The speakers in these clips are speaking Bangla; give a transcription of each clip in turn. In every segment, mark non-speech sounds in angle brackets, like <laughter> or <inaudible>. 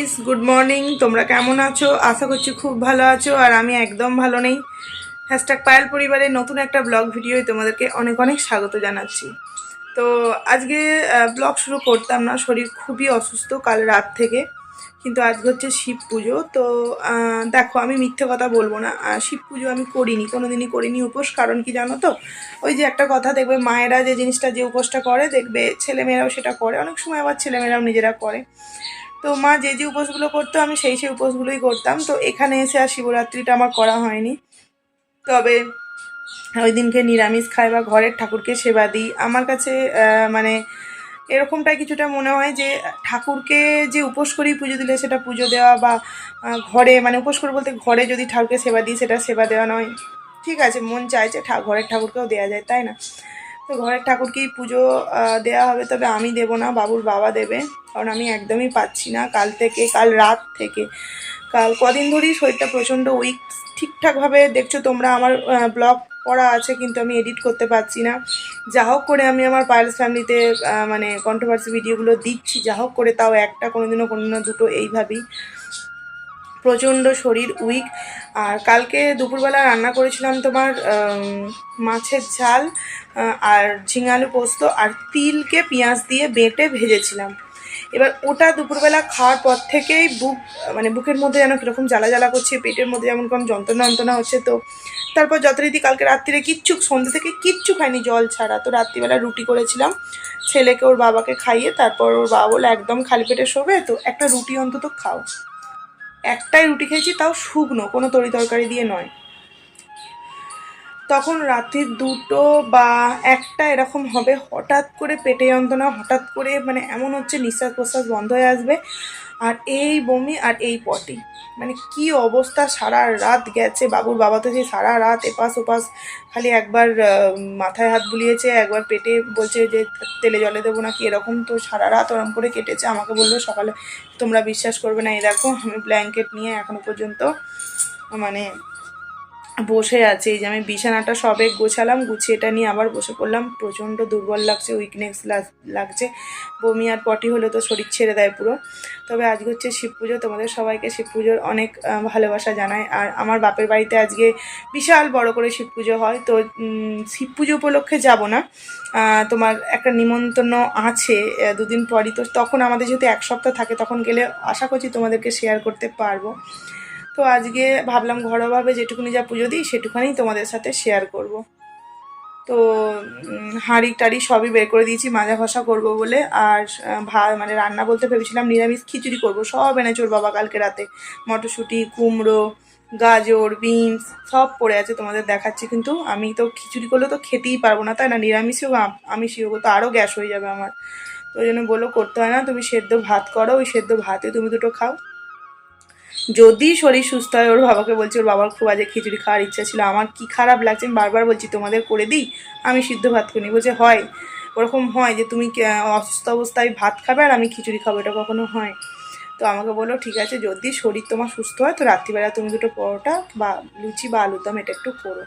গাইস গুড মর্নিং তোমরা কেমন আছো? আশা করছি খুব ভালো আছো আর আমি একদম ভালো নেই। হ্যাশট্যাগ পায়েল পরিবারের নতুন একটা ব্লগ ভিডিওয় তোমাদেরকে অনেক অনেক স্বাগত জানাচ্ছি। তো আজকে ব্লগ শুরু করতাম না, শরীর খুবই অসুস্থ কাল রাত থেকে, কিন্তু আজকে হচ্ছে শিব পুজো। তো দেখো, আমি মিথ্যে কথা বলব না। শিব পুজো আমি করিনি কোনো দিনই করিনি উপোস। কারণ কি জানো তো? ওই যে একটা কথা দেখবে, মায়েরা যে জিনিসটা যে উপোসটা করে, দেখবে ছেলেমেয়েরাও সেটা করে। অনেক সময় আবার ছেলেমেয়েরাও নিজেরা করে। তো মা যে যে উপোসগুলো করতো, আমি সেই সেই উপোসগুলোই করতাম। তো এখানে এসে আর শিবরাত্রিটা আমার করা হয়নি। তবে ওই দিনকে নিরামিষ খাই বা ঘরের ঠাকুরকে সেবা দিই। আমার কাছে মানে এরকমটাই কিছুটা মনে হয় যে, ঠাকুরকে যে উপোস করেই পুজো দিলে সেটা পুজো দেওয়া বা ঘরে মানে উপোস করে বলতে ঘরে যদি ঠাকুরকে সেবা দিই, সেটা সেবা দেওয়া নয়। ঠিক আছে, মন চাইছে ঘরের ঠাকুরকেও দেওয়া যায়, তাই না? তো ঘরের ঠাকুরকেই পুজো দেওয়া হবে, তবে আমি দেবো না, বাবুর বাবা দেবে। কারণ আমি একদমই পাচ্ছি না কাল থেকে, কাল রাত থেকে। কাল কদিন ধরেই শরীরটা প্রচণ্ড উইক ঠিকঠাকভাবে দেখছ তোমরা, আমার ব্লগ করা আছে, কিন্তু আমি এডিট করতে পারছি না। যা হোক করে আমি আমার পাইলস ফ্যামিলিতে মানে কন্ট্রোভার্সি ভিডিওগুলো দিচ্ছি, যা হোক করে তাও একটা, কোনোদিনও কোনোদিনও দুটো এইভাবেই প্রচণ্ড শরীর উইক আর কালকে দুপুরবেলা রান্না করেছিলাম তোমার মাছের ঝাল আর ঝিঙালু পোস্ত আর তিলকে পেঁয়াজ দিয়ে বেটে ভেজেছিলাম। এবার ওটা দুপুরবেলা খাওয়ার পর থেকেই বুক মানে বুকের মধ্যে যেন কীরকম জ্বালা জ্বালা করছে, পেটের মধ্যে যেমন কোনো যন্ত্রণা যন্ত্রণা হচ্ছে তো। তারপর যথারীতি কালকে রাত্রিরে কিচ্ছু, সন্ধ্যে থেকে কিচ্ছু খাইনি জল ছাড়া। তো রাত্রিবেলা রুটি করেছিলাম, ছেলেকে ওর বাবাকে খাইয়ে তারপর ওর বাবা বলে একদম খালি পেটে শোবে, তো একটা রুটি অন্তত খাও। একটাই রুটি খেয়েছি, তাও শুকনো, কোনো তরি তরকারি দিয়ে নয়। তখন রাত্রি দুটো বা একটা এরকম হবে, হঠাৎ করে পেটে যন্ত্রণা, হঠাৎ করে মানে এমন হচ্ছে নিঃশ্বাস প্রশ্বাস বন্ধ হয়ে আসবে। আর এই বমি আর এই পটি। মানে কি অবস্থা, সারা রাত গেছে, বাবুর বাবা তো যে সারা রাত এপাশ ওপাশ খালি একবার মাথায় হাত বুলিয়েছে, একবার পেটে বলছে যে তেলে জলে দেবো নাকি, এরকম তো সারা রাত ওরম করে কেটেছে। আমাকে বলল, সকালে তোমরা বিশ্বাস করবে না। এই দেখো, আমি ব্ল্যাঙ্কেট নিয়ে এখনও পর্যন্ত মানে বসে আছে। এই যে আমি বিছানাটা সবে গোছালাম, গুছিয়ে এটা নিয়ে আবার বসে পড়লাম। প্রচণ্ড দুর্বল লাগছে উইকনেস লাগছে। বমি আর পটি হলে তো শরীর ছেড়ে দেয় পুরো। তবে আজকে হচ্ছে শিব পুজো, তোমাদের সবাইকে শিব পুজোর অনেক ভালোবাসা জানায় আর আমার বাপের বাড়িতে আজকে বিশাল বড় করে শিব পুজো হয়। তো শিব পুজো উপলক্ষে যাব না। তোমার একটা নিমন্ত্রণ আছে দুদিন পরই। তো তখন আমাদের যেহেতু এক সপ্তাহ থাকে, তখন গেলে আশা করছি তোমাদেরকে শেয়ার করতে পারব। তো আজকে ভাবলাম ঘরোয়াভাবে যেটুকুনি যা পুজো দিই সেটুখানি তোমাদের সাথে শেয়ার করব। তো হাঁড়ি টাড়ি সবই বের করে দিয়েছি, মাজা ঘষা করব বলে। আর ভা মানে রান্না বলতে ভেবেছিলাম নিরামিষ খিচুড়ি করব। সব এনেছে ওর বাবা কালকে রাতে। মটরশুঁটি, কুমড়ো, গাজর, বিনস, সব পড়ে আছে তোমাদের দেখাচ্ছি। কিন্তু আমি তো খিচুড়ি করলে তো খেতেই পারব না, তাই না? নিরামিষই হোক আম- আমিষই হোক তো আরও গ্যাস হয়ে যাবে আমার। তো ওই জন্য বলল, করতে হয় না, তুমি সেদ্ধ ভাত করো, ওই সেদ্ধ ভাতে তুমি দুটো খাও। যদি শরীর সুস্থ হয়, ওর বাবাকে বলছি, ওর বাবার খুব আজকে খিচুড়ি খাওয়ার ইচ্ছা ছিল। আমার কি খারাপ লাগছে? আমি বারবার বলছি, তোমাদের করে দিই, আমি সিদ্ধ ভাত করি বলছে, হয়। ওরকম হয় যে, তুমি অসুস্থ অবস্থায় ভাত খাবে আর আমি খিচুড়ি খাব? এটা কখনো হয়। তো আমাকে বলল, ঠিক আছে, যদি শরীর তোমার সুস্থ হয়, তো রাত্রিবেলা তুমি দুটো পরোটা বা লুচি বা আলুর দম এটা একটু করো।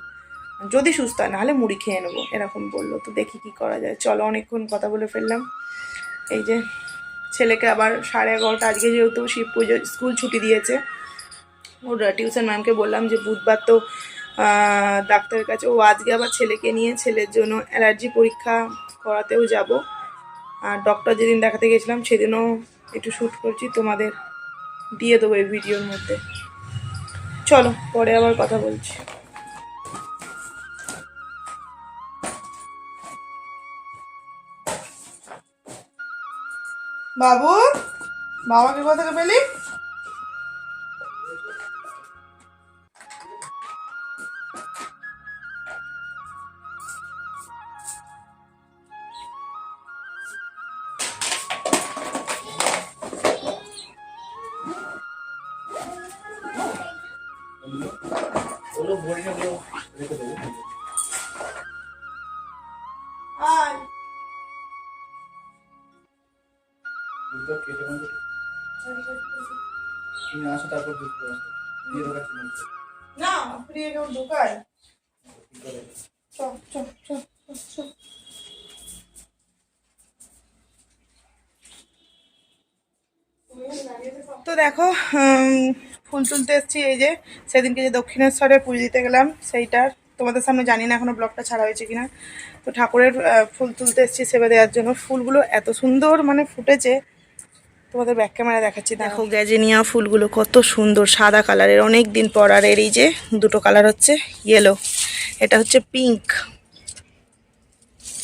যদি সুস্থ হয়, নাহলে মুড়ি খেয়ে নেব। এরকম বলল। তো দেখি কি করা যায়। চলো, অনেকক্ষণ কথা বলে ফেললাম। এই যে ছেলেকে আবার সাড়ে এগারোটা, আজকে যেহেতু শিব পুজো, স্কুল ছুটি দিয়েছে, ওর টিউশন ম্যামকে বললাম যে বুধবার তো ডাক্তারের কাছে, ও আজকে আবার ছেলেকে নিয়ে ছেলের জন্য অ্যালার্জি পরীক্ষা করাতেও যাব। আর ডক্টর যেদিন দেখাতে গেছিলাম, সেদিনও একটু শ্যুট করছি, তোমাদের দিয়ে দেবো এই ভিডিওর মধ্যে। চলো, পরে আবার কথা বলছি। বাবু বাবাকে কোথা থেকে পেলি? বোর্ডিং এ গুলো রেখে দেবো। আসো তারপর দুধ করে আসো দিয়ে একটা মিনিট। না ফ্রি কেউ ঢোকায়? কি করে? চ চ চ চ, চ তুমি দাঁড়িয়ে তো দেখো ফুল তুলতে এসেছি এই যে সেদিনকে যে দক্ষিণেশ্বরে পুজো দিতে গেলাম সেইটার তোমাদের সামনে জানি না এখনও ব্লগটা ছাড়া হয়েছে কিনা। তো ঠাকুরের ফুল তুলতে এসেছি সেবা দেওয়ার জন্য। ফুলগুলো এত সুন্দর মানে ফুটেছে তোমাদের ব্যাক ক্যামেরা দেখাচ্ছি দেখো গ্যাজেনিয়া ফুলগুলো কত সুন্দর সাদা কালারের। অনেক দিন পর আর এর এই যে দুটো কালার হচ্ছে ইয়েলো এটা হচ্ছে পিঙ্ক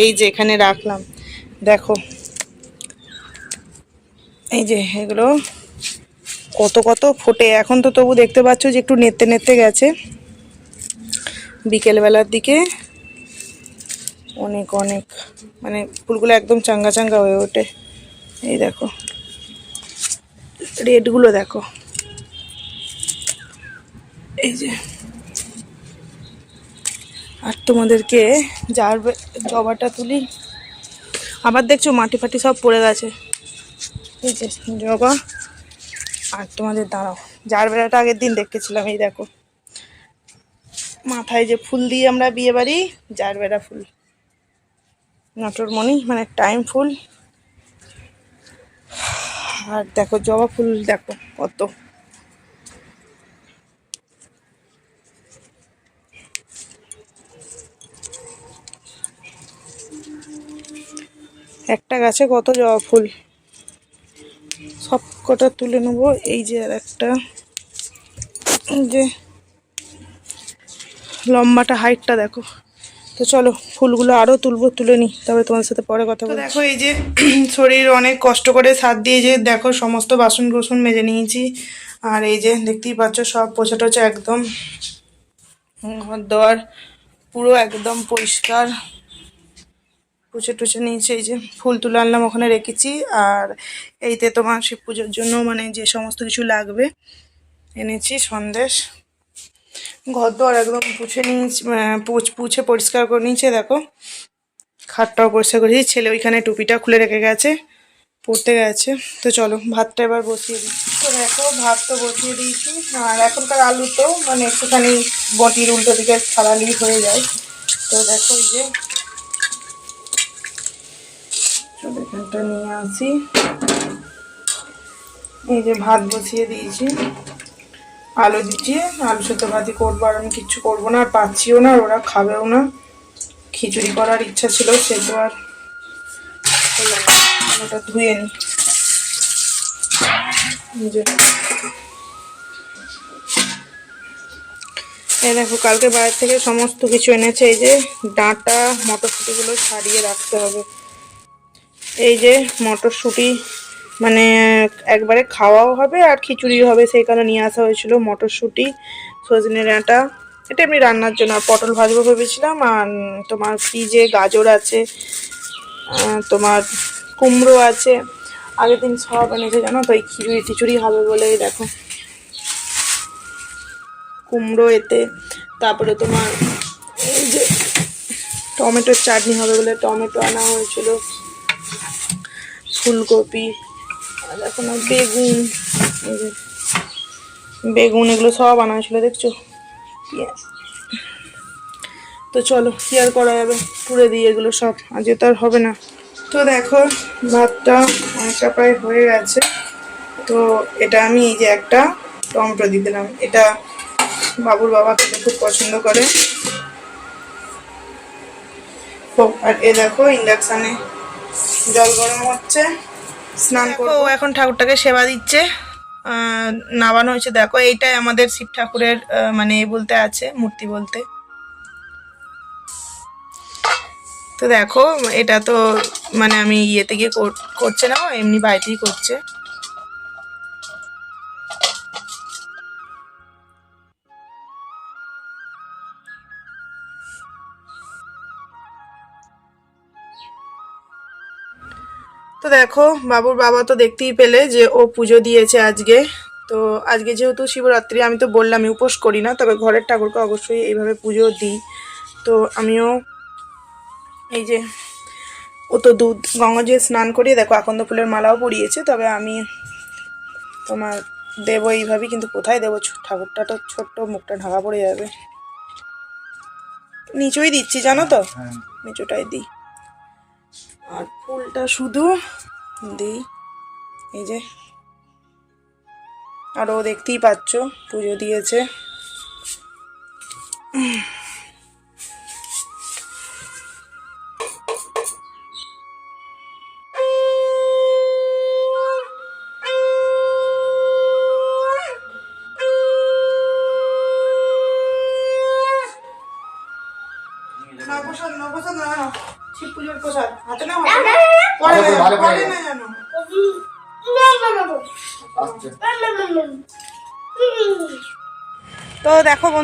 এই যে এখানে রাখলাম। দেখো। এই যে এগুলো কত কত ফোটে। এখন তো তবু দেখতে পাচ্ছ যে একটু নেতে নেতে গেছে। বিকেলবেলার দিকে অনেক অনেক মানে ফুলগুলো একদম চাঙ্গা চাঙ্গা হয়ে ওঠে। এই দেখো। রেডগুলো দেখো। এই যে। আর তোমাদেরকে যার জবাটা তুলি। আবার দেখছ মাটি ফাটি সব পড়ে গেছে। এই যে জবা। আর তোমাদের দাঁড়াও, যার বেড়াটা আগের দিন দেখেছিলাম, এই দেখো। মাথায় যে ফুল দিয়ে আমরা বিয়ে বাড়ি, যার বেড়া ফুল। নটরমণি মানে টাইম ফুল। আর দেখো, জবা ফুল, দেখো কত। একটা গাছে কত জবা ফুল? সব কটা তুলে নেব। এই যে আর একটা। যে লম্বাটা, হাইটটা দেখো। তো চলো ফুলগুলো আরও তুলবো তুলে নিই। তবে তোমার সাথে পরে কথা বলব দেখো এই যে <clears throat> শরীর অনেক কষ্ট করে সাত দিয়ে যে দেখো সমস্ত বাসন কুসন মেজে নিয়েছি। আর এই যে দেখতেই পাচ্ছ সব পোছা টোচা একদম ঘর দেওয়ার পুরো একদম পরিষ্কার। পুছে টুছে নিয়েছে এই যে ফুল তুলে আনলাম ওখানে রেখেছি। আর এইতে তোমার শিব পুজোর জন্য মানে যে সমস্ত কিছু লাগবে এনেছি সন্দেশ। ঘর দোয়ার একদম পুছে নিয়েছি পুছ- পরিষ্কার করে নিয়েছে দেখো। খাটটাও পরিষ্কার করেছি ছেলে ওইখানে টুপিটা খুলে রেখে গেছে, পড়তে গেছে। তো চলো, ভাতটা এবার বসিয়ে দিই। তো দেখো, ভাত তো বসিয়ে দিয়েছি। আর এখনকার আলু তো মানে একটুখানি বটির উল্টো দিকে ছাড়ালি হয়ে যায়। তো দেখো এই যে নিয়ে আসি। এই যে ভাত বসিয়ে দিয়েছি। আলু দিচ্ছি, আলু সেদ্ধ ভাতই করব আর আমি কিচ্ছু করব না, আর পাচ্ছিও না ওরা খাবেও না। খিচুড়ি করার ইচ্ছা ছিল সেটা আর ওটা ধুয়ে নি। দেখো, কালকে বাইরে থেকে সমস্ত কিছু এনেছে, এই যে ডাঁটা, মটরশুঁটিগুলো ছাড়িয়ে রাখতে হবে। এই যে মটরশুঁটি মানে একবারে খাওয়াও হবে আর খিচুড়িও হবে। সেই কারণে নিয়ে আসা হয়েছিল মটরশুঁটি, সজনে ডাঁটা। এটা এমনি রান্নার জন্য। আর পটল ভাজবো ভেবেছিলাম, আর তোমার ফ্রিজে গাজর আছে তোমার কুমড়ো আছে। আগের দিন সব এনেছে, জানো তো, এই খিচুড়ি টিচুড়ি হবে বলেই দেখো। কুমড়ো এতে, তারপরে তোমার এই যে টমেটোর চাটনি হবে বলে টমেটো আনা হয়েছিল। ফুলকপি আর বেগুন। বেগুন, এগুলো সব আনা হয়েছিল, দেখছ। তো চলো, কি আর করা যাবে? পুড়ে দিই এগুলো সব। আজকে তো আর হবে না। তো দেখো, ভাতটা অনেকটা প্রায় হয়ে গেছে। তো এটা আমি এই যে একটা টমেটো দিয়ে দিলাম। এটা বাবুর বাবা খেতে খুব পছন্দ করে। আর এ দেখো, ইন্ডাকশানে জল গরম হচ্ছে। স্নান করব। এখন ঠাকুরটাকে সেবা দিচ্ছে। আহ, নামানো হয়েছে। দেখো এইটাই আমাদের শিব ঠাকুরের মানে এ বলতে আছে মূর্তি বলতে। তো দেখো এটা তো মানে আমি ইয়েতে গিয়ে কর- করছে না এমনি বাড়িতেই করছে। দেখো বাবুর বাবা তো দেখতেই পেলে যে ও পুজো দিয়েছে আজকে। তো আজকে যেহেতু শিবরাত্রি আমি তো বললামই উপোস করি না তবে ঘরের ঠাকুরকে অবশ্যই এইভাবে পুজো দিই। তো আমিও এই যে ও তো দুধ গঙ্গা দিয়ে স্নান করিয়ে দেখো আকন্দ ফুলের মালাও পরিয়েছে তবে আমি তোমার দেবো এইভাবেই কিন্তু কোথায় দেবো? ঠাকুরটা তো ছোট্ট মুখটা ঢাকা পড়ে যাবে। নিচুই দিচ্ছি জানো তো? হ্যাঁ। নিচুটাই দিই। আর ফুলটা শুধু দিই। এই যে। আরও দেখতেই পাচ্ছ পুজো দিয়েছে।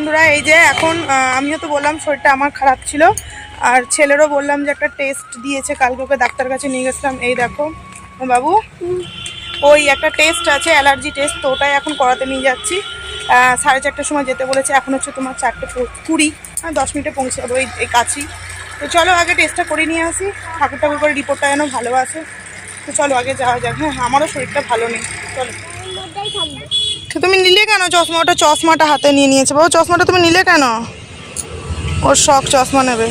বন্ধুরা, এই যে এখন আমিও তো বললাম শরীরটা আমার খারাপ ছিল, আর ছেলেরও বললাম যে একটা টেস্ট দিয়েছে, কালকে ওকে ডাক্তার কাছে নিয়ে গেছিলাম। এই দেখো বাবু, ওই একটা টেস্ট আছে অ্যালার্জি টেস্ট তো ওটাই এখন করাতে নিয়ে যাচ্ছি। সাড়ে চারটের সময় যেতে বলেছে, এখন হচ্ছে তোমার চারটে কুড়ি আর দশ মিনিটে পৌঁছে যাব, এই এই কাছেই। তো চলো আগে টেস্টটা করে নিয়ে আসি ঠাকুর ঠাকুর করে রিপোর্টটা যেন ভালো আছে তো চলো আগে যাওয়া যাক হ্যাঁ আমারও শরীরটা ভালো নেই, চলো। তুমি নিলে কেন? চশমা, ওটা চশমাটা হাতে নিয়ে নিয়েছে বাবা। চশমাটা তুমি নিলে কেন? ওর শখ চশমা নেবে।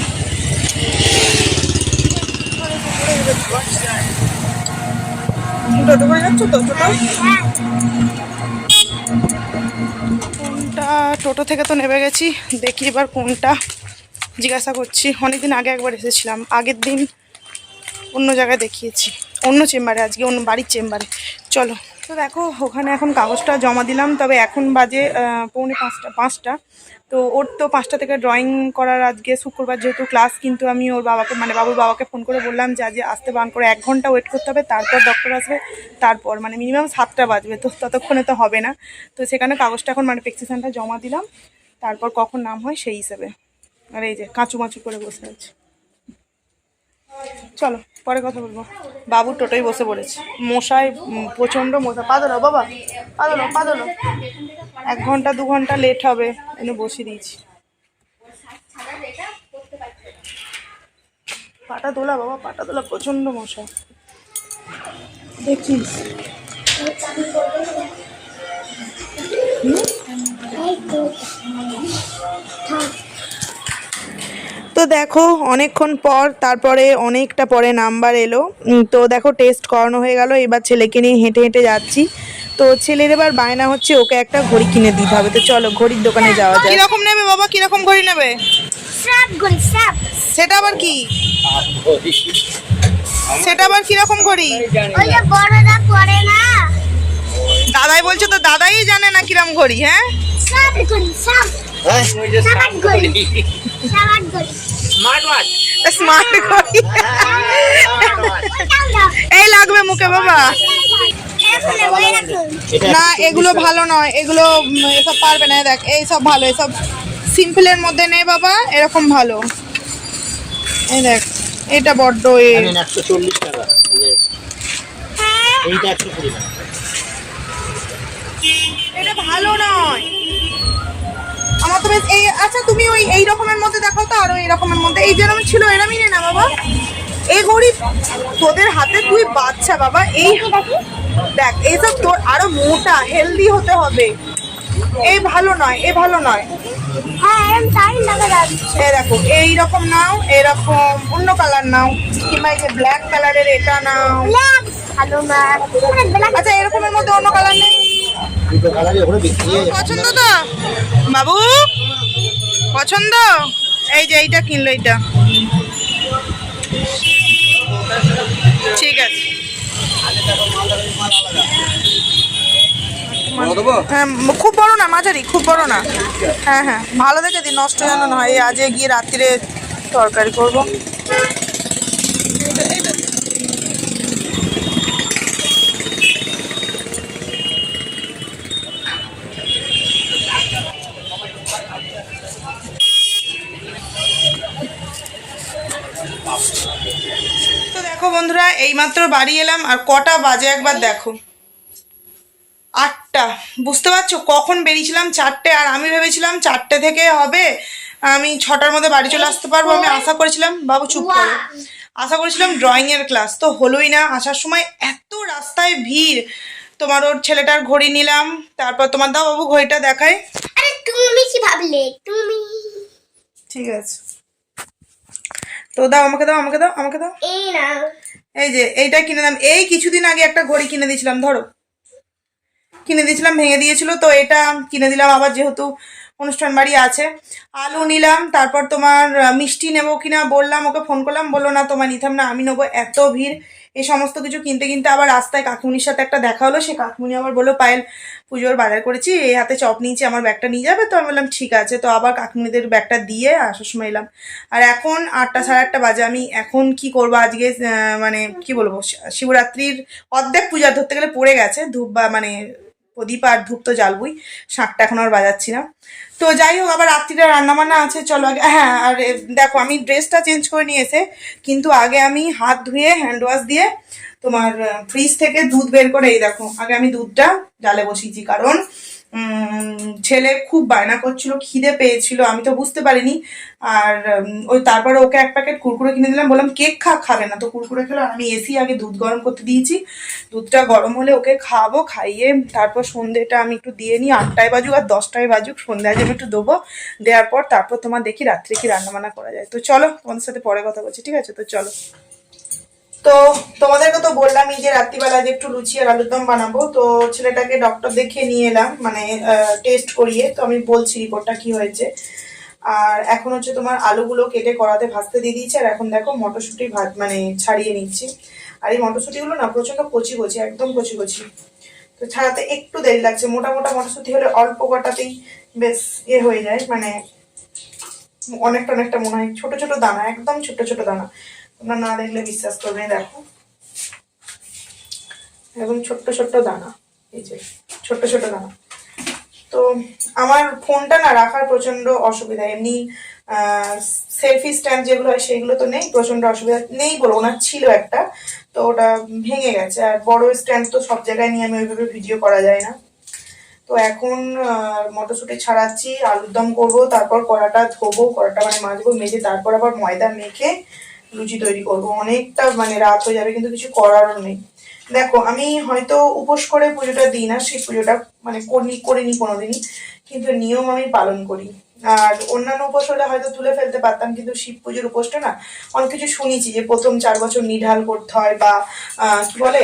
কোনটা? টোটো থেকে তো নেমে গেছি। দেখি এবার কোনটা। জিজ্ঞাসা করছি। অনেকদিন আগে একবার এসেছিলাম। আগের দিন অন্য জায়গায় দেখিয়েছি। অন্য চেম্বারে, আজকে অন্য বাড়ির চেম্বারে। চলো। তো দেখো, ওখানে এখন কাগজটা জমা দিলাম, তবে এখন বাজে পৌনে পাঁচটা পাঁচটা। তো ওর তো পাঁচটা থেকে ড্রয়িং করার আজকে শুক্রবার যেহেতু ক্লাস কিন্তু আমি ওর বাবাকে মানে বাবুর বাবাকে ফোন করে বললাম যে আজকে আসতে বান করে এক ঘণ্টা ওয়েট করতে হবে, তারপর ডক্টর আসবে, তারপর মানে মিনিমাম সাতটা বাজবে, তো ততক্ষণে তো হবে না। তো সেখানে কাগজটা এখন মানে প্রেসক্রিপশনটা জমা দিলাম, তারপর কখন নাম হয় সেই হিসেবে। আর এই যে কাঁচু মাচু করে বসে আছে। চলো। পরে কথা বলব। বাবু টোটোই বসে পড়েছে। মশায় প্রচণ্ড মশা। পাদলো বাবা। পাদলো পাদলো এক ঘণ্টা, দু ঘণ্টা লেট হবে। এনে বসিয়ে দিয়েছি। পাটা তোলা, বাবা, পাটা তোলা, প্রচণ্ড মশা। দেখিস। তো দেখো অনেকক্ষণ পর তারপরে অনেকটা পরে নাম্বার এলো। তো দেখো টেস্ট করানো হয়ে গেল। এবার ছেলেকে নিয়ে হেঁটে হেঁটে যাচ্ছি। তো ছেলের এবার বায়না হচ্ছে ওকে একটা ঘড়ি কিনে দিতে হবে। তো চলো ঘড়ির দোকানে যাওয়া যায় কীরকম নেবে বাবা? কীরকম ঘড়ি নেবে? সাপ করি সাপ সেটা আবার কি? সেটা আবার কীরকম ঘড়ি? ওই যে বড়রা করে না? দাদাই বলছে তো দাদাই জানে না কিরম ঘড়ি হ্যাঁ? করি হ্যাঁ? স্মার্ট ঘড়ি। এই লাগবে মুখে বাবা। না এগুলো ভালো নয় এগুলো এসব পারবে না দেখ এই সব ভালো এসব সিম্পলের মধ্যে নেই বাবা এরকম ভালো। এই দেখ এটা বড্ড এ এটা ভালো নয়। আমার তো বেশ এই আচ্ছা তুমি ওই এই রকমের মধ্যে দেখাও তো আরও এই রকমের মধ্যে। এই যেরকম ছিল এরমই নে না বাবা। এই ঘড়ি তোদের হাতে তুই বাচ্চা বাবা এই দেখ এইসব তোর আরও মোটা হেলদি হতে হবে। এই ভালো নয় এ ভালো নয়। হ্যাঁ এই দেখো এইরকম নাও এরকম অন্য কালার নাও কিংবা এই যে ব্ল্যাক কালারের এটা নাও। আচ্ছা এরকমের মধ্যে অন্য কালার নেই? পছন্দ তো? বাবু, পছন্দ? এই যে এইটা কিনলো এইটা। ঠিক আছে। হ্যাঁ খুব বড় না, মাঝারি, খুব বড় না। হ্যাঁ হ্যাঁ ভালো দেখে দিন নষ্ট যেন না হয়। আজকে গিয়ে রাত্রিরে তরকারি করব তো দেখো বন্ধুরা এইমাত্র বাড়ি এলাম আর কটা বাজে একবার দেখো। আটটা। বুঝতে পারছ? কখন বেরিয়েছিলাম? চারটে। আর আমি ভেবেছিলাম চারটে থেকে হবে। আমি ছটার মধ্যে বাড়ি চলে আসতে পারব। আমি আশা করেছিলাম বাবু চুপ করো। আশা করেছিলাম ড্রয়িং এর ক্লাস তো হলোই না। আসার সময় এত রাস্তায় ভিড়। তোমার ওর ছেলেটার ঘড়ি নিলাম। তারপর তোমার দাও বাবু ঘড়িটা দেখায় আরে তুমি কি ভাবলে? তুমি। ঠিক আছে। তো দাও আমাকে দাও আমাকে দাও আমাকে দাও। এই না এই যে, এইটা কিনে দাম। এই কিছুদিন আগে একটা ঘড়ি কিনে দিয়েছিলাম, ধরো। কিনে দিয়েছিলাম, ভেঙে দিয়েছিল, তো এটা কিনে দিলাম। আবার যেহেতু অনুষ্ঠান বাড়ি আছে, আলু নিলাম, তারপর তোমার মিষ্টি নেব কিনা বললাম, ওকে ফোন করলাম, বলল, না তোমার নিতাম না, আমি নেব। এত ভিড়। এই সমস্ত কিছু কিনতে কিনতে আবার রাস্তায় কাকিমুনির সাথে একটা দেখা হলো, সে কাকিমুনি আবার বলল, পায়েল পুজোর বাজার করেছি এই হাতে চপ নিয়েছি, আমার ব্যাগটা নিয়ে যাবে? তো আমি বললাম, ঠিক আছে। তো আবার কাকিমুনিদের ব্যাগটা দিয়ে আসার সময় এলাম। আর এখন আটটা সাড়ে আটটা বাজে, আমি এখন কি করব আজকে মানে কি বলব শিবরাত্রির অর্ধেক পূজা ধরতে গেলে পড়ে গেছে, ধূপ বা মানে প্রদীপ আর ধূপ তো জ্বালবই, শাঁকটা এখন আর বাজাচ্ছি না। তো যাই হোক, আবার রাত্রিটা রান্নাবান্না আছে, চলো আগে হ্যাঁ আর দেখো, আমি ড্রেসটা চেঞ্জ করে নিয়েছে, কিন্তু আগে আমি হাত ধুয়ে হ্যান্ড ওয়াশ দিয়ে তোমার ফ্রিজ থেকে দুধ বের করে, এই দেখো, আগে আমি দুধটা জালে বসিয়েছি, কারণ ছেলে খুব বায়না করছিল, খিদে পেয়েছিল, আমি তো বুঝতে পারিনি। আর ওই তারপরে ওকে এক প্যাকেট কুরকুরে কিনে দিলাম, বললাম, কেক খা, খাবে না। তো কুরকুরে খেলো আমি এসি আগে দুধ গরম করতে দিয়েছি। দুধটা গরম হলে ওকে খাওয়াবো, খাইয়ে তারপর সন্ধ্যেটা আমি একটু দিয়ে নিই, আটটায় বাজুক আর দশটায় বাজুক, সন্ধ্যায় আমি একটু দেবো। দেওয়ার পর তারপর তোমার দেখি রাত্রে কি রান্নাবান্না করা যায়। তো চলো তোমাদের সাথে পরে কথা বলছি, ঠিক আছে? তো চলো। তো তোমাদেরকে তো বললামই যে রাত্রিবেলা যে একটু লুচি আর আলুর দম বানাবো। তো ছেলেটাকে ডক্টর দেখিয়ে নিয়ে এলাম মানে টেস্ট করিয়ে। তো আমি বলছি রিপোর্টটা কি হয়েছে। আর এখন হচ্ছে তোমার আলুগুলো কেটে কড়াতে ভাজতে দিয়ে দিয়েছি। আর এখন দেখো মটরশুঁটি ভাত মানে ছাড়িয়ে নিচ্ছি। আর এই মটরশুঁটিগুলো না প্রচণ্ড কচি কচি একদম কচি কচি তো ছাড়াতে একটু দেরি লাগছে। মোটা মোটা মটরশুঁটি হলে অল্প কটাতেই বেশ ইয়ে হয়ে যায়। মানে অনেকটা অনেকটা মনে হয়। ছোট ছোট দানা, একদম ছোট ছোট দানা। তোমরা না দেখলে বিশ্বাস করবে দেখো। একদম ছোট্ট ছোট্ট দানা, এই যে ছোট্ট ছোট দানা। তো আমার ফোনটা না রাখার প্রচণ্ড অসুবিধা, এমনি সেলফি স্ট্যান্ড যেগুলো হয় সেগুলো তো নেই প্রচণ্ড অসুবিধা নেই বলব ওনার ছিল একটা, তো ওটা ভেঙে গেছে। আর বড় স্ট্যান্ড তো সব জায়গায় নিয়ে আমি ওইভাবে ভিডিও করা যায় না। তো এখন মটরশুঁটি ছাড়াচ্ছি আলুর দম করব, তারপর কড়াটা ধোবো, কড়াটা মানে মাজবো, মেজে তারপর আবার ময়দা মেখে লুচি তৈরি করব। অনেকটা মানে রাত হয়ে যাবে, কিন্তু কিছু করারও নেই। দেখো, আমি হয়তো উপোস করে পুজোটা দিই না, সেই পুজোটা মানে করি, করিনি কোনোদিনই, কিন্তু নিয়ম আমি পালন করি। আর অন্যান্য উপোস হলে হয়তো তুলে ফেলতে পারতাম, কিন্তু শিব পুজোর উপোসটা না, অনেক কিছু শুনেছি যে প্রথম চার বছর নিঢাল করতে হয় বা কি বলে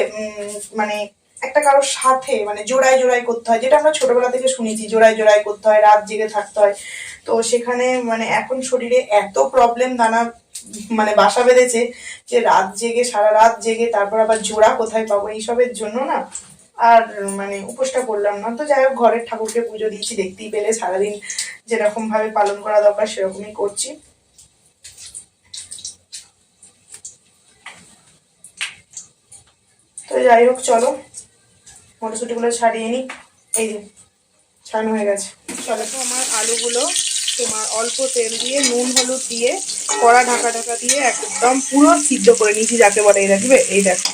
মানে একটা কারোর সাথে মানে জোড়ায় জোড়ায় করতে হয়, যেটা আমরা ছোটবেলা থেকে শুনেছি, জোড়ায় জোড়ায় করতে হয়, রাত জেগে থাকতে হয়। তো সেখানে মানে এখন শরীরে এত প্রবলেম নানা মানে বাসা বেঁধেছে যে রাত জেগে, সারা রাত জেগে তারপর আবার জোড়া কোথায় পাবো এইসবের জন্য না। আর মানে উপোসটা করলাম না। তো যাই হোক, ঘরের ঠাকুরকে পুজো দিয়েছি, দেখতেই পেলে সারাদিন যেরকম ভাবে পালন করা দরকার সেরকমই করছি। তো যাই হোক, চলো। মটরশুঁটিগুলো ছাড়িয়ে নিই। এই যে, ছাড়ানো হয়ে গেছে। চলো। তো আমার আলুগুলো তোমার অল্প তেল দিয়ে, নুন, হলুদ দিয়ে কড়া ঢাকা ঢাকা দিয়ে একদম পুরো সিদ্ধ করে নিয়েছি যাকে বলে এই দেখবে এই দেখো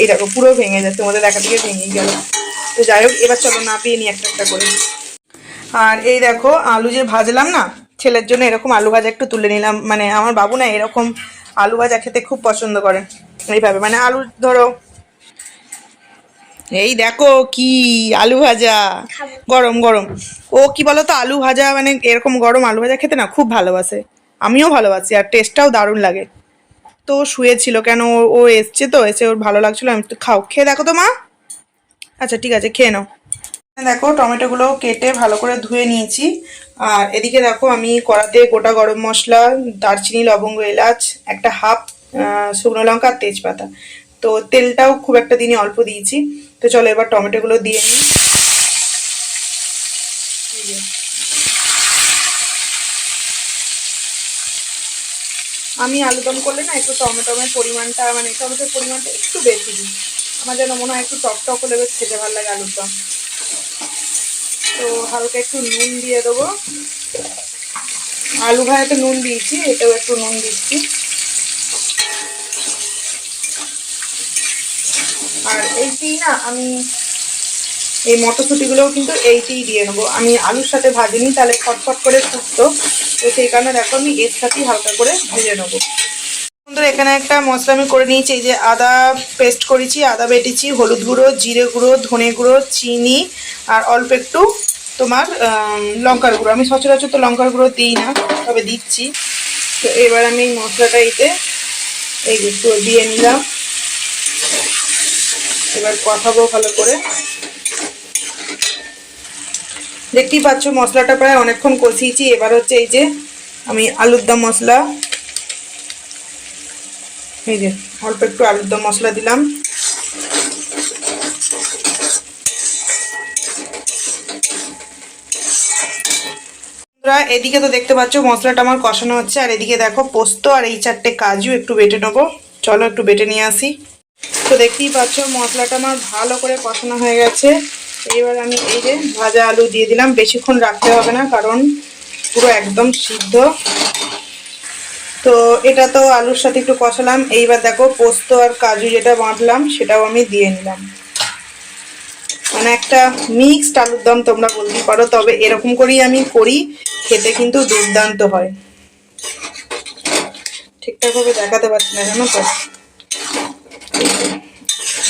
এই দেখো পুরো ভেঙে যাচ্ছে তোমাদের দেখা থেকে ভেঙেই গেল। তো যাই হোক এবার চলো নাপিয়ে নিই একটা একটা করে। আর এই দেখো আলু যে ভাজলাম না ছেলের জন্য এরকম আলু ভাজা একটু তুলে নিলাম মানে আমার বাবু না এরকম আলু ভাজা খেতে খুব পছন্দ করে এইভাবে। মানে আলু ধরো এই দেখো কি আলু ভাজা গরম গরম। ও কি বলো তো আলু ভাজা মানে এরকম গরম আলু ভাজা খেতে না খুব ভালোবাসে। আমিও ভালোবাসি আর টেস্টটাও দারুণ লাগে। তো শুয়েছিল কেন? ও- এসছে তো, এসে ওর ভালো লাগছিল, আমি তো খাও। খেয়ে দেখো তো মা। আচ্ছা ঠিক আছে, খেয়ে নাও। দেখো, টমেটোগুলো কেটে ভালো করে ধুয়ে নিয়েছি। আর এদিকে দেখো, আমি কড়াতে গোটা গরম মশলা, দারচিনি, লবঙ্গ, এলাচ, একটা হাফ শুকনো লঙ্কা আর তেজপাতা। তো তেলটাও খুব একটা দিনই অল্প দিয়েছি। তো চলো এবার টমেটোগুলো দিয়ে নিই এই যে। আমি আলুদম করলে না একটু টমেটোমের পরিমাণটা মানে টমেটোর পরিমাণটা একটু বেশি দিই। আমার যেন মনে হয় একটু টক টক হলে বেশ খেতে ভালো লাগে আলুর দম তো হালকা একটু নুন দিয়ে দেবো। আলু ভাজাতে নুন দিয়েছি এটাও একটু নুন দিচ্ছি। আর এইটি না, আমি এই মটরশুঁটিগুলোও কিন্তু এইটিই দিয়ে নেব। আমি আলুর সাথে ভাজিনি, তাহলে ফটফট করে ফুটতো তো সেই কারণে দেখো আমি এর সাথেই হালকা করে ভেজে নেব। এখানে একটা মশলা আমি করে নিয়েছি, এই যে আদা পেস্ট করেছি, আদা বেটেছি, হলুদ গুঁড়ো, জিরে গুঁড়ো, ধনে গুঁড়ো, চিনি, আর অল্প একটু তোমার লঙ্কার গুঁড়ো। আমি সচরাচর তো লঙ্কার গুঁড়ো দিই না, তবে দিচ্ছি। তো এবার আমি এই মশলাটা এতে এই একটু দিয়ে নিলাম। এবার কষাবো ভালো করে। দেখতেই পাচ্ছ, মশলাটা প্রায় অনেকক্ষণ কষিয়েছি। এবার হচ্ছে এই যে আমি আলুর দম মশলা। এই যে অল্প একটু আলুর দম মশলা দিলাম। এদিকে তো দেখতে পাচ্ছ, মশলাটা আমার কষানো হচ্ছে। আর এদিকে দেখো, পোস্ত আর এই চারটে কাজু একটু বেটে নেব। চলো একটু বেটে নিয়ে আসি। তো দেখতেই পাচ্ছ, মশলাটা আমার ভালো করে কষানো হয়ে গেছে। এবার আমি এই যে ভাজা আলু দিয়ে দিলাম। বেশিক্ষণ রাখতে হবে না, কারণ পুরো একদম সিদ্ধ। তো এটা তো আলুর সাথে একটু কষালাম। এইবার দেখো পোস্ত আর কাজু যেটা বাঁটলাম সেটাও আমি দিয়ে নিলাম। মানে একটা মিক্সড আলুর দম তোমরা বলতে পারো, তবে এরকম করেই আমি করি, খেতে কিন্তু দুর্দান্ত হয়। ঠিকঠাকভাবে দেখাতে পারছি না জানো তো?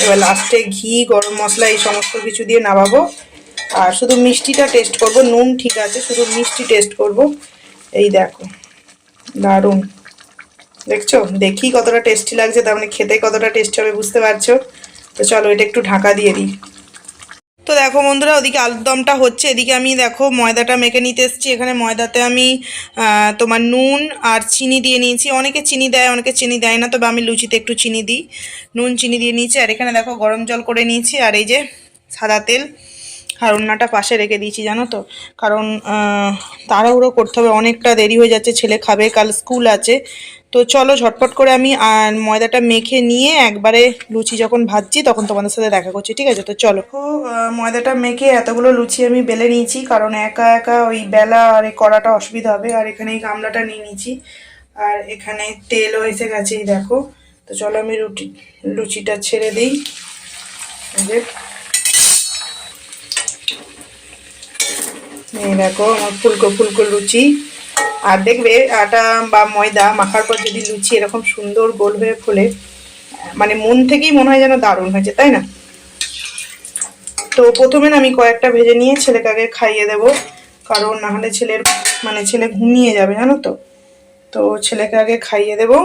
এবার লাস্টে ঘি, গরম মশলা, এই সমস্ত কিছু দিয়ে নামাবো। আর শুধু মিষ্টিটা টেস্ট করব, নুন ঠিক আছে, শুধু মিষ্টি টেস্ট করব। এই দেখো, দারুণ। দেখছ? দেখি কতটা টেস্টি লাগছে, তার মানে খেতে কতটা টেস্টি হবে, বুঝতে পারছ? তো চলো, এটা একটু ঢাকা দিয়ে দিই। তো দেখো বন্ধুরা, ওদিকে আলুর দমটা হচ্ছে। এদিকে আমি দেখো ময়দাটা মেখে নিতে এসেছি। এখানে ময়দাতে আমি তোমার নুন আর চিনি দিয়ে নিয়েছি। অনেকে চিনি দেয়, অনেকে চিনি দেয় না, তবে আমি লুচিতে একটু চিনি দিই। নুন, চিনি দিয়ে নিয়েছি। আর এখানে দেখো গরম জল করে নিয়েছি। আর এই যে সাদা তেল আর অন্যটা পাশে রেখে দিয়েছি, জানো তো? কারণ তাড়াহুড়ো করতে হবে, অনেকটা দেরি হয়ে যাচ্ছে। ছেলে খাবে, কাল স্কুল আছে। তো চলো ঝটপট করে আমি ময়দাটা মেখে নিয়ে একবারে লুচি যখন ভাজছি তখন তোমাদের সাথে দেখা করছি, ঠিক আছে? তো চলো। ময়দাটা মেখে এতগুলো লুচি আমি বেলে নিয়েছি, কারণ একা একা ওই বেলা আর এই করাটা অসুবিধা হবে, আর এখানে এই গামলাটা নিয়ে নিয়েছি, আর এখানে তেলও এসে গেছে, এই দেখো। তো চলো আমি রুটি, লুচিটা ছেড়ে দিই। দেখো, আমার ফুলকো ফুলকো লুচি। আর দেখবে আটা বা ময়দা মাখার পর যদি লুচি এরকম সুন্দর গোল হয়ে ফোলে মানে মন থেকেই মনে হয় যেন দারুণ হয়েছে, তাই না? তো প্রথমে আমি কয়েকটা ভেজে নিয়ে ছেলেকে আগে খাইয়ে দেবো, কারণ না হলে ছেলের মানে ছেলে ঘুমিয়ে যাবে, জানো তো? তো ছেলেকে আগে খাইয়ে দেবো।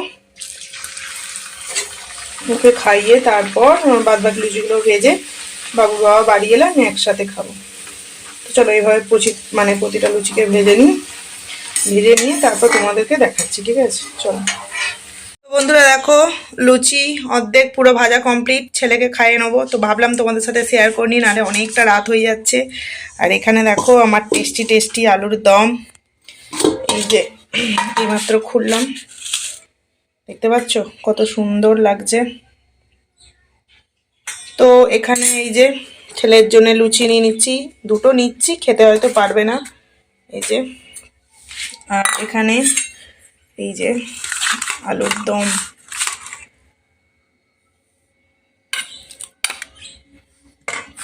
ওকে খাইয়ে তারপর বাদ বাকি লুচিগুলো ভেজে বাবু বাবা বাড়ি এলে আমি একসাথে খাব। তো চলো এইভাবে প্রচি মানে প্রতিটা লুচিকে ভেজে নিই। ভেজে নিয়ে তারপর তোমাদেরকে দেখাচ্ছি ঠিক আছে? চলো। বন্ধুরা দেখো লুচি অর্ধেক পুরো ভাজা কমপ্লিট ছেলেকে খাইয়ে নেব। তো ভাবলাম তোমাদের সাথে শেয়ার করি নি, নাহলে অনেকটা রাত হয়ে যাচ্ছে। আর এখানে দেখো আমার টেস্টি টেস্টি আলুর দম। এই যে এইমাত্র খুললাম। দেখতে পাচ্ছ? কত সুন্দর লাগছে। তো এখানে এই যে ছেলের জন্য লুচি নিয়ে নিচ্ছি। দুটো নিচ্ছি খেতে হয়তো পারবে না। এই যে আর এখানে এই যে আলুর দম।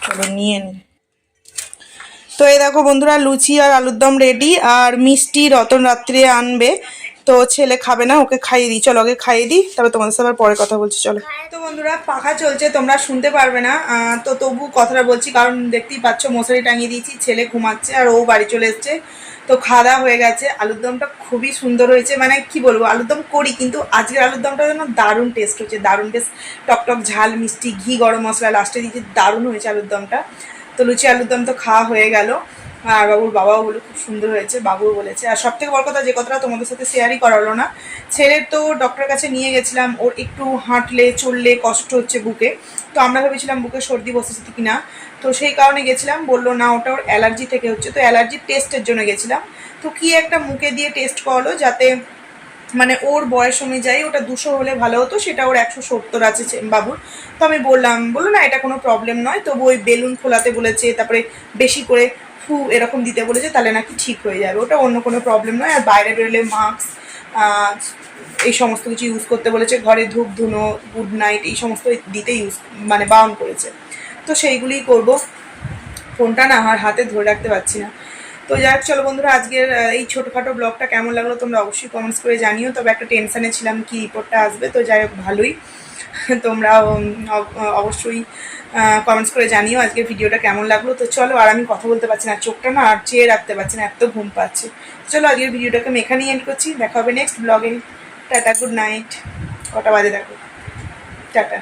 চলো নিয়ে নি। তো এই দেখো বন্ধুরা, লুচি আর আলুর দম রেডি আর মিষ্টি রতন রাত্রে আনবে। তো ছেলে খাবে না, ওকে খাইয়ে দিই। চলো ওকে খাইয়ে দিই তবে তোমাদের সাথে পরে কথা বলছি, চলো। তো বন্ধুরা, পাখা চলছে, তোমরা শুনতে পারবে না। তো তবু কথাটা বলছি, কারণ দেখতেই পাচ্ছ, মশারি টাঙিয়ে দিয়েছি, ছেলে ঘুমাচ্ছে আর ও বাড়ি চলে এসছে। তো খাওয়া দাওয়া হয়ে গেছে। আলুর দমটা খুবই সুন্দর হয়েছে। মানে কি বলব, আলুর দম করি, কিন্তু আজকের আলুর দমটা যেন দারুণ টেস্ট হচ্ছে, দারুণ টেস্ট টকটক ঝাল, মিষ্টি, ঘি, গরম মশলা লাস্টে দিয়েছি, দারুণ হয়েছে আলুর দমটা। তো লুচি আলুর দম তো খাওয়া হয়ে গেল। আর বাবুর বাবাও বলে খুব সুন্দর হয়েছে, বাবুও বলেছে। আর সব থেকে বড় কথা, যে কথাটা তোমাদের সাথে শেয়ারই করা হলো না ছেলের তো ডক্টরের কাছে নিয়ে গেছিলাম, ওর একটু হাঁটলে, চললে কষ্ট হচ্ছে বুকে। তো আমরা ভেবেছিলাম, বুকে সর্দি বসেছে কিনা? তো সেই কারণে গেছিলাম, বলল, না, ওটা ওর অ্যালার্জি থেকে হচ্ছে। তো অ্যালার্জির টেস্টের জন্য গেছিলাম। তো কি একটা মুখে দিয়ে টেস্ট করল যাতে মানে ওর বয়স অনুযায়ী ওটা দুশো হলে ভালো হতো, সেটা ওর একশো সত্তর আছে বাবুর। তো আমি বললাম, বলল, না, এটা কোনো প্রবলেম নয়। তবু ওই বেলুন খোলাতে বলেছে, তারপরে বেশি করে ফু এরকম দিতে বলেছে, তাহলে নাকি ঠিক হয়ে যাবে। ওটা অন্য কোনো প্রবলেম নয়। আর বাইরে বেরোলে মাস্ক এই সমস্ত কিছু ইউজ করতে বলেছে। ঘরে ধূপ ধুনো গুড নাইট এই সমস্ত দিতে ইউজ মানে বারণ করেছে। তো সেইগুলিই করব। ফোনটা না, আমার হাতে ধরে রাখতে পারছি না। তো যাই হোক, চলো বন্ধুরা, আজকের এই ছোটোখাটো ব্লগটা কেমন লাগল তোমরা অবশ্যই কমেন্টস করে জানিও। তবে একটা টেনশানে ছিলাম কি রিপোর্টটা আসবে, তো যাই হোক, ভালোই। <laughs> তোমরা অবশ্যই কমেন্টস করে জানিও আজকের ভিডিওটা কেমন লাগল। তো চলো, আর আমি কথা বলতে পারছি না, চোখটা না আর চেয়ে রাখতে পারছি না, এত ঘুম পাচ্ছে। চলো, আজকের ভিডিওটাকে আমি এখানেই এন্ড করছি। দেখা হবে নেক্সট ব্লগে টাটা গুড নাইট কটা বাজে দেখো? টাটা।